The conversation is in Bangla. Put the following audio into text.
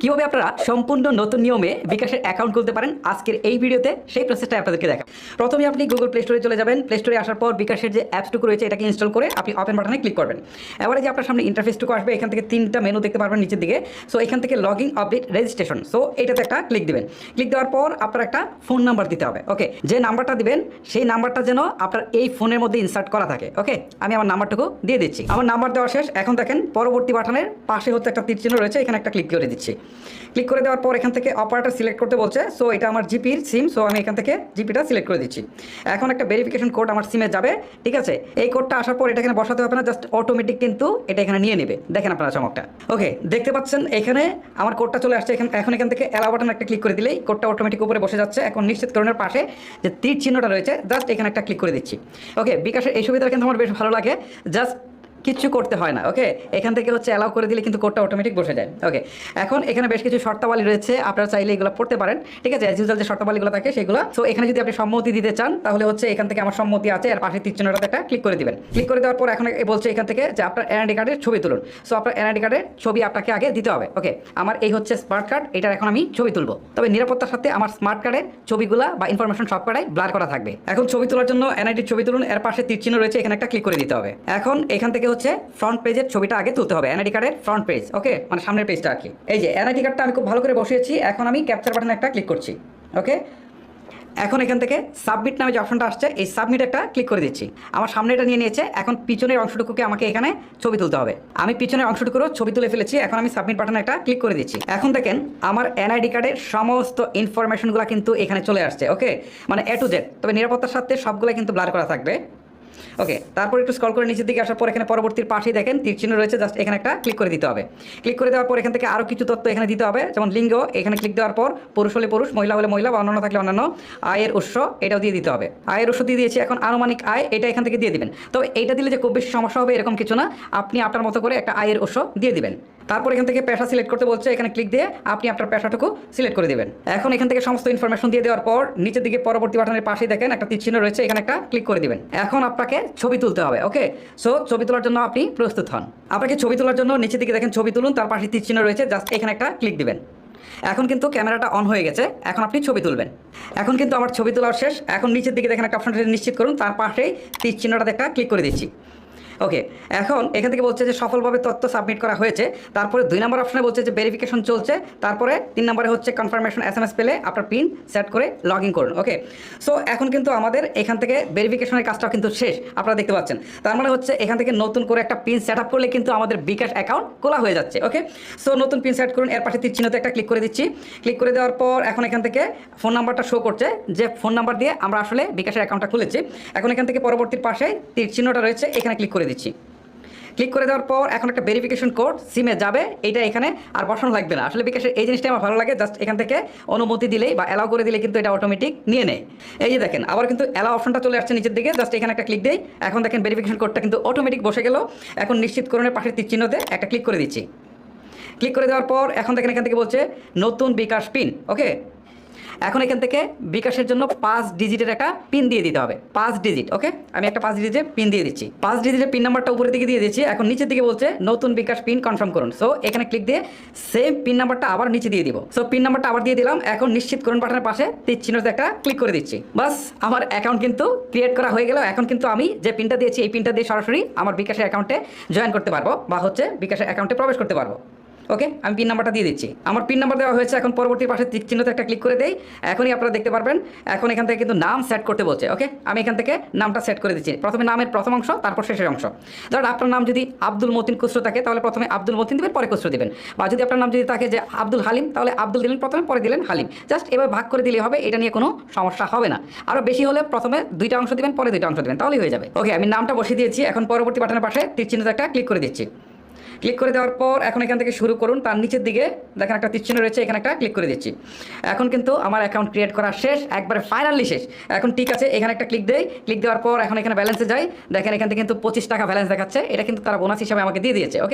কীভাবে আপনারা সম্পূর্ণ নতুন নিয়মে বিকাশের অ্যাকাউন্ট খুলতে পারেন, আজকের এই ভিডিওতে সেই প্রসেসটা আপনাদেরকে দেখা প্রথমে আপনি গুগল প্লে স্টোরে চলে যাবেন। প্লে স্টোরে আসার পর বিকাশের যে অ্যাপসটুকু রয়েছে, এটাকে ইনস্টল করে আপনি ওপেন বাটনে ক্লিক করবেন। এবারে যে আপনার সামনে ইন্টারফেসটুকু আসবে, এখান থেকে তিনটা মেনু দেখতে পারবেন নিচের দিকে। সো এখান থেকে log in update registration so এটাতে একটা ক্লিক দিবেন। ক্লিক দেওয়ার পর আপনার একটা ফোন নাম্বার দিতে হবে। ওকে যে নাম্বারটা দিবেন, সেই নাম্বারটা যেন আপনার এই ফোনের মধ্যে ইনসার্ট করা থাকে। ওকে আমি আমার নাম্বারটুকু দিয়ে দিচ্ছি। আমার নাম্বার দেওয়া শেষ। এখন দেখেন, পরবর্তী বাটনের পাশে হচ্ছে একটা তীর চিহ্ন রয়েছে, এখানে একটা ক্লিক করে দিচ্ছি। ক্লিক করে দেওয়ার পর এখান থেকে অপারেটর সিলেক্ট করতে বলছে সো এটা আমার জিপির সিম সো আমি এখান থেকে জিপিটা সিলেক্ট করে দিচ্ছি। এখন একটা ভেরিফিকেশন কোড আমার সিমে যাবে, ঠিক আছে? এই কোডটা আসার পর এটা এখানে বসাতে হবে না জাস্ট অটোমেটিক কিন্তু এটা এখানে নিয়ে নেবে। দেখেন আপনারা চমকটা। ওকে দেখতে পাচ্ছেন এখানে আমার কোডটা চলে আসছে, এখান এখন এখান থেকে অ্যালাউ বাটন একটা ক্লিক করে দিলেই কোডটা অটোমেটিক উপরে বসে যাচ্ছে। এখন নিশ্চিতকরণের পাশে যে তীর চিহ্নটা রয়েছে জাস্ট এখানে একটা ক্লিক করে দিচ্ছি। ওকে বিকাশের এই সুবিধাটা কিন্তু আমার বেশ ভালো লাগে। জাস্ট কিচ্ছু করতে হয় না ওকে এখান থেকে হচ্ছে অ্যালাউ করে দিলে কিন্তু কোডটা অটোমেটিক বসে যায় ওকে এখন এখানে বেশ কিছু শর্তাবলী রয়েছে, আপনারা চাইলে এগুলো পড়তে পারেন, ঠিক আছে? অ্যাজ যে শর্তাবলীগুলো থাকে সেগুলো। সো এখানে যদি আপনি সম্মতি দিতে চান, তাহলে হচ্ছে এখান থেকে আমার সম্মতি আছে আর পাশে চিহ্নটাতে একটা ক্লিক করে দিবেন। ক্লিক করে দেওয়ার পর এখন বলছে এখান থেকে যে আপনার এনআইডি কার্ডের ছবি তুলুন। সো আপনার এনআইডি কার্ডের ছবি আপনাকে আগে দিতে হবে ওকে আমার এই হচ্ছে স্মার্ট কার্ড এটার এখন আমি ছবি তুলবো। তবে নিরাপত্তার সাথে আমার স্মার্ট কার্ডের ছবিগুলা বা ইনফরমেশন সব কটাই ব্লার করা থাকবে। এখন ছবি তোলার জন্য এনআইডির ছবি তুলুন, এর পাশে তীর চিহ্ন রয়েছে, এখানে একটা ক্লিক করে দিতে হবে। এখন এখান থেকে হচ্ছে ফ্রন্ট পেজের ছবিটা আগে তুলতে হবে এনআইডি কার্ডের ফ্রন্ট পেজ ওকে মানে সামনের পেজটা আর কি। এই যে এনআইডি কার্ডটা আমি খুব ভালো করে বসিয়েছি, এখন আমি ক্যাপচার বাটনে একটা ক্লিক করছি ওকে এখন এখান থেকে সাবমিট নামে যে অপশনটা আসছে, এই সাবমিট একটা ক্লিক করে দিচ্ছি। আমার সামনে এটা নিয়ে নিয়েছে, এখন পিছনের অংশটুকুকে আমাকে এখানে ছবি তুলতে হবে। আমি পিছনের অংশটুকুরও ছবি তুলে ফেলেছি, এখন আমি সাবমিট বাটনে একটা ক্লিক করে দিচ্ছি। এখন দেখেন, আমার এনআইডি কার্ডের সমস্ত ইনফরমেশনগুলো কিন্তু এখানে চলে আসছে ওকে মানে এ টু জেড তবে নিরাপত্তার সাথে সবগুলো কিন্তু ব্লার করা থাকবে। ওকে তারপর একটু স্ক্রল করে নিচের দিকে আসার পর এখানে পরবর্তীর পাশেই দেখেন, তীর চিহ্ন রয়েছে জাস্ট এখানে একটা ক্লিক করে দিতে হবে। ক্লিক করে দেওয়ার পর এখান থেকে আরও কিছু তথ্য এখানে দিতে হবে, যেমন লিঙ্গ, এখানে ক্লিক দেওয়ার পর পুরুষ হলে পুরুষ, মহিলা হলে মহিলা, বা অন্যান্য থাকলে অন্যান্য, আয়ের উৎস, এটাও দিয়ে দিতে হবে। আয়ের উৎস দিয়ে দিয়েছি এখন আনুমানিক আয়, এটা এখান থেকে দিয়ে দিবেন। তবে এইটা দিলে যে খুব বেশি সমস্যা হবে এরকম কিছু না, আপনি আপনার মতো করে একটা আয়ের উৎস দিয়ে দিবেন। তারপর এখান থেকে পেশা সিলেক্ট করতে বলছে, এখানে ক্লিক দিয়ে আপনি আপনার পেশাটুকু সিলেক্ট করে দেবেন। এখন এখান থেকে সমস্ত ইনফরমেশন দিয়ে দেওয়ার পর, নিচের দিকে পরবর্তী বাটনের পাশেই দেখেন, একটা তীর চিহ্ন রয়েছে, এখানে একটা ক্লিক করে দিবেন। এখন আপনাকে ছবি তুলতে হবে ওকে সো ছবি তোলার জন্য আপনি প্রস্তুত হন। আপনাকে ছবি তোলার জন্য নিচের দিকে দেখেন, ছবি তুলুন, তার পাশে তীর চিহ্ন রয়েছে জাস্ট এখানে একটা ক্লিক দিবেন। এখন কিন্তু ক্যামেরাটা অন হয়ে গেছে, এখন আপনি ছবি তুলবেন। এখন কিন্তু আমার ছবি তোলার শেষ, এখন নিচের দিকে দেখেন একটা অপশনটা নিশ্চিত করুন, তার পাশেই তীর চিহ্নটা দেখা ক্লিক করে দিচ্ছি। ওকে এখন এখান থেকে বলছে যে সফলভাবে তথ্য সাবমিট করা হয়েছে। তারপরে দুই নম্বর অপশানে বলছে যে ভেরিফিকেশন চলছে। তারপরে তিন নম্বরে হচ্ছে কনফার্মেশন এস এম এস পেলে আপনার পিন সেট করে লগ ইন করুন। ওকে সো এখন কিন্তু আমাদের এখান থেকে ভেরিফিকেশনের কাজটাও কিন্তু শেষ। আপনারা দেখতে পাচ্ছেন। তার মানে হচ্ছে এখান থেকে নতুন করে একটা পিন সেট আপ করলে কিন্তু আমাদের বিকাশ অ্যাকাউন্ট খোলা হয়ে যাচ্ছে। ওকে সো নতুন পিন সেট করুন। এর পাশে তীর চিহ্নতে একটা ক্লিক করে দিচ্ছি। ক্লিক করে দেওয়ার পর এখন এখান থেকে ফোন নাম্বারটা শো করছে যে ফোন নাম্বার দিয়ে আমরা আসলে বিকাশের অ্যাকাউন্টটা খুলেছি। এখন এখান থেকে পরবর্তীর পাশে তীর চিহ্নটা রয়েছে। এখানে ক্লিক করে দিচ্ছি। ক্লিক করে দেওয়ার পর এখন একটা ভেরিফিকেশন কোড সিমে যাবে এটা এখানে আর বসানো লাগবে না। আসলে বিকাশের এই জিনিসটা আমার ভালো লাগে জাস্ট এখান থেকে অনুমতি দিলেই বা অ্যালাউ করে দিলে কিন্তু এটা অটোমেটিক নিয়ে নেয়। এই যে দেখেন, আবার কিন্তু অ্যালাউ অপশনটা চলে আসছে নিচের দিকে জাস্ট এখানে একটা ক্লিক দেই। এখন দেখেন ভেরিফিকেশন কোডটা কিন্তু অটোমেটিক বসে গেল। এখন নিশ্চিতকরণের পাশের চিহ্নতে একটা ক্লিক করে দিচ্ছি। ক্লিক করে দেওয়ার পর এখন দেখেন এখান থেকে বলছে, নতুন বিকাশ পিন ওকে এখন এখান থেকে বিকাশের জন্য পাঁচ ডিজিটের একটা পিন দিয়ে দিতে হবে। পাঁচ ডিজিট ওকে আমি একটা পাঁচ ডিজিটের পিন দিয়ে দিচ্ছি। পাঁচ ডিজিটের পিন নাম্বারটা উপরের দিকে দিয়ে দিচ্ছি। এখন নিচের দিকে বলছে নতুন বিকাশ পিন কনফার্ম করুন। সো এখানে ক্লিক দিয়ে সেম পিন নাম্বারটা আবার নিচে দিয়ে দিব। সো পিন নাম্বারটা আবার দিয়ে দিলাম। এখন নিশ্চিত করুন বাটনের পাশে চিহ্নতে একটা ক্লিক করে দিচ্ছি। বাস, আমার অ্যাকাউন্ট কিন্তু ক্রিয়েট করা হয়ে গেল। এখন কিন্তু আমি যে পিনটা দিয়েছি, এই পিনটা দিয়ে সরাসরি আমার বিকাশের অ্যাকাউন্টে জয়েন করতে পারব বা হচ্ছে বিকাশের অ্যাকাউন্টে প্রবেশ করতে পারব। ওকে আমি পিন নাম্বারটা দিয়ে দিচ্ছি। আমার পিন নাম্বার দেওয়া হয়েছে এখন পরবর্তী পাশে তীর চিহ্নতে একটা ক্লিক করে দেই। এখনই আপনারা দেখতে পারবেন, এখন এখান থেকে কিন্তু নাম সেট করতে বলছে ওকে আমি এখান থেকে নামটা সেট করে দিচ্ছি। প্রথমে নামের প্রথম অংশ, তারপর শেষের অংশ। ধরুন আপনার নাম যদি আব্দুল মতিন খুচরো থাকে, তাহলে প্রথমে আব্দুল মতিন দিবেন, পরে খুচরো দেবেন। বা যদি আপনার নাম যদি থাকে যে আব্দুল হালিম, তাহলে আব্দুল দিলেন প্রথমে, পরে দিলেন হালিম। জাস্ট এবার ভাগ করে দিলে হবে, এটা নিয়ে কোনো সমস্যা হবে না। আরও বেশি হলে প্রথমে দুইটা অংশ দিবেন, পরে দুইটা অংশ দিবেন, তাহলেই হয়ে যাবে। ওকে আমি নামটা বসিয়ে দিয়েছি, এখন পরবর্তী বাটনের পাশে তীর চিহ্নতে একটা ক্লিক করে দিচ্ছি। ক্লিক করে দেওয়ার পর এখন এখান থেকে শুরু করুন। তার নিচের দিকে দেখেন একটা তীর রয়েছে, এখানে একটা ক্লিক করে দিচ্ছি। এখন কিন্তু আমার অ্যাকাউন্ট ক্রিয়েট করা শেষ, একবারে ফাইনালি শেষ। এখন ঠিক আছে, এখানে একটা ক্লিক দেয় ক্লিক দেওয়ার পর এখন এখানে ব্যালেন্সে যাই। দেখেন এখান থেকে কিন্তু পঁচিশ টাকা ব্যালেন্স দেখাচ্ছে। এটা কিন্তু তারা বোনাস হিসাবে আমাকে দিয়ে দিয়েছে ওকে